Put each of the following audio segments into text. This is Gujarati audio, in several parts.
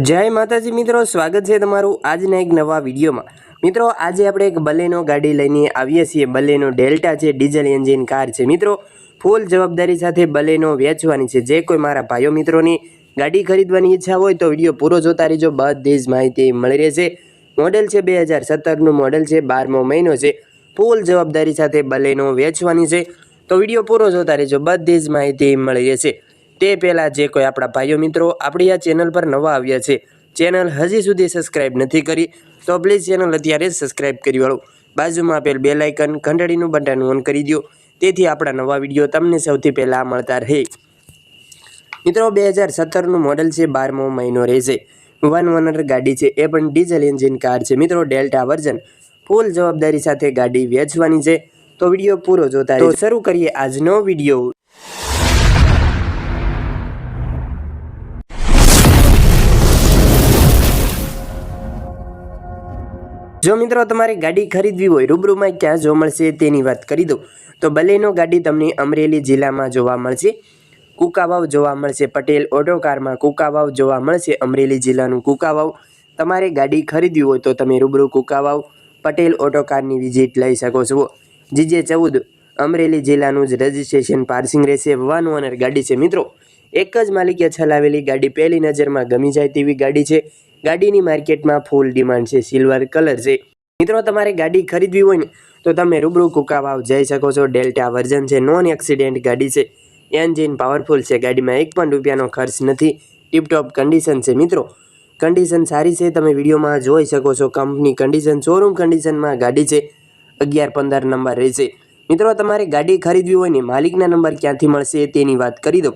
જય માતાજી મિત્રો, સ્વાગત છે તમારું આજના એક નવા વિડીયોમાં. મિત્રો, આજે આપણે એક બલેનો ગાડી લઈને આવીએ છીએ. બલેનો ડેલ્ટા છે, ડીઝલ એન્જિન કાર છે. મિત્રો, ફૂલ જવાબદારી સાથે બલેનો વેચવાની છે. જે કોઈ મારા ભાઈઓ મિત્રોની ગાડી ખરીદવાની ઈચ્છા હોય તો વીડિયો પૂરો જોતા રહેજો. બધી જ માહિતી મળી રહેશે. મોડેલ છે બે હજાર સત્તરનું મોડેલ છે, બારમો મહિનો છે. ફૂલ જવાબદારી સાથે બલેનો વેચવાની છે. તો વીડિયો પૂરો જોતા રહેજો. બધી જ માહિતી મળી રહેશે. તે પહેલાં જે કોઈ આપણા ભાઈઓ મિત્રો આપણી આ ચેનલ પર નવા આવ્યા છે ચેનલ હજી સુધી સબસ્ક્રાઈબ નથી કરી, તો પ્લીઝ ચેનલ અત્યારે જ સબસ્ક્રાઇબ કરી વાળો. બાજુમાં આપેલ બે લાઇકન ઘંટડીનું બટન ઓન કરી દો તેથી આપણા નવા વીડિયો તમને સૌથી પહેલાં મળતા રહે. મિત્રો, બે હજાર સત્તરનું મોડલ છે, બારમો મહિનો રહેશે. વન ઓનર ગાડી છે, એ પણ ડીઝલ એન્જિન કાર છે. મિત્રો ડેલ્ટા વર્ઝન ફૂલ જવાબદારી સાથે ગાડી વેચવાની છે. તો વીડિયો પૂરો જોતા શરૂ કરીએ આજનો વીડિયો. જો મિત્રો તમારે ગાડી ખરીદવી હોય, રૂબરૂમાં ક્યાં જોવા મળશે તેની વાત કરી દઉં. તો બલેનો ગાડી તમને અમરેલી જિલ્લામાં જોવા મળશે. કુકાવાવ જોવા મળશે, પટેલ ઓટો કારમાં કુકાવાવ જોવા મળશે, અમરેલી જિલ્લાનું કુકાવાવ. તમારે ગાડી ખરીદવી હોય તો તમે રૂબરૂ કુકાવાવ, પટેલ ઓટો કારની વિઝિટ લઈ શકો છો. જીજે ચૌદ, અમરેલી જિલ્લાનું જ રજિસ્ટ્રેશન પાર્સિંગ રહેશે. વન ઓનર ગાડી છે. મિત્રો, એક જ માલિકે ચલાવેલી ગાડી પહેલી નજરમાં ગમી જાય તેવી ગાડી છે. ગાડીની માર્કેટમાં ફૂલ ડિમાન્ડ છે સિલ્વર કલર છે. મિત્રો, તમારે ગાડી ખરીદવી હોય ને, તો તમે રૂબરૂ કુકાવાવ જઈ શકો છો. ડેલ્ટા વર્ઝન છે નોન એક્સિડેન્ટ ગાડી છે. એન્જિન પાવરફુલ છે, ગાડીમાં એક પણ રૂપિયાનો ખર્ચ નથી. ટીપટોપ કન્ડિશન છે, મિત્રો. કન્ડિશન સારી છે, તમે વિડીયોમાં જોઈ શકો છો. કંપની કન્ડિશન શોરૂમ કન્ડિશનમાં ગાડી છે. અગિયાર પંદર નંબર રહેશે મિત્રો, તમારે ગાડી ખરીદવી હોય ને, માલિકના નંબર ક્યાંથી મળશે તેની વાત કરી દો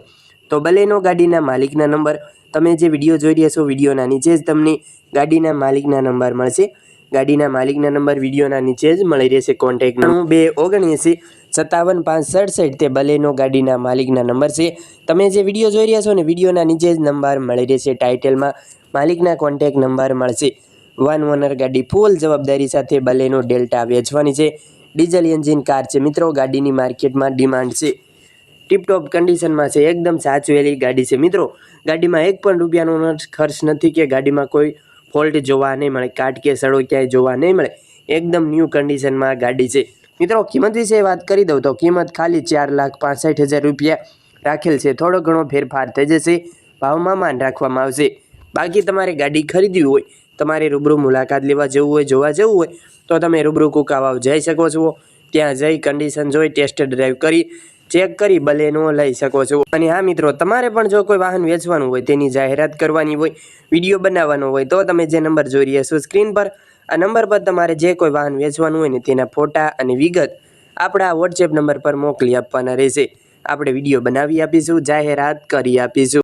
તો બલેનો ગાડીના માલિકના નંબર તમે જે વીડિયો જોઈ રહ્યા છો, વિડીયોના નીચે જ તમને ગાડીના માલિકના નંબર મળશે. ગાડીના માલિકના નંબર વિડીયોના નીચે જ મળી રહેશે કોન્ટેક્ટ નંબર બે ઓગણએંસી સત્તાવન પાંચ સડસઠ તે બલેનો ગાડીના માલિકના નંબર છે. તમે જે વીડિયો જોઈ રહ્યા છો ને, વિડીયોના નીચે જ નંબર મળી રહેશે. ટાઇટલમાં માલિકના કોન્ટેક્ટ નંબર મળશે. વન ઓનર ગાડી ફૂલ જવાબદારી સાથે બલેનો ડેલ્ટા વેચવાની છે. ડીઝલ એન્જિન કાર છે મિત્રો, ગાડીની માર્કેટમાં ડિમાન્ડ છે. ટીપટોપ કન્ડિશનમાં છે, એકદમ સાચવેલી ગાડી છે. મિત્રો, ગાડીમાં એક પણ રૂપિયાનો ખર્ચ નથી કે ગાડીમાં કોઈ ફોલ્ટ જોવા નહીં મળે, કાટ કે સડો ક્યાંય જોવા નહીં મળે. એકદમ ન્યૂ કન્ડિશનમાં ગાડી છે. મિત્રો, કિંમત વિશે વાત કરી દઉં તો કિંમત ખાલી ચાર લાખ પાસઠ હજાર રૂપિયા રાખેલ છે. થોડો ઘણો ફેરફાર થઈ જશે, ભાવમાં માન રાખવામાં આવશે. બાકી તમારે ગાડી ખરીદવી હોય, તમારે રૂબરૂ મુલાકાત લેવા જવું હોય, જોવા જવું હોય, તો તમે રૂબરૂ કુકાવાવ જઈ શકો છો. ત્યાં જઈ કન્ડિશન જોઈ ટેસ્ટ ડ્રાઈવ કરી ચેક કરી બલેનો લઈ શકો છો. અને હા મિત્રો, તમારે પણ જો કોઈ વાહન વેચવાનું હોય, તેની જાહેરાત કરવાની હોય, વીડિયો બનાવવાનો હોય, તો તમે જે નંબર જોઈ રહ્યા છો સ્ક્રીન પર, આ નંબર પર તમારે જે કોઈ વાહન વેચવાનું હોય ને, તેના ફોટા અને વિગત આપણા વોટ્સએપ નંબર પર મોકલી આપવાના રહેશે. આપણે વીડિયો બનાવી આપીશું, જાહેરાત કરી આપીશું.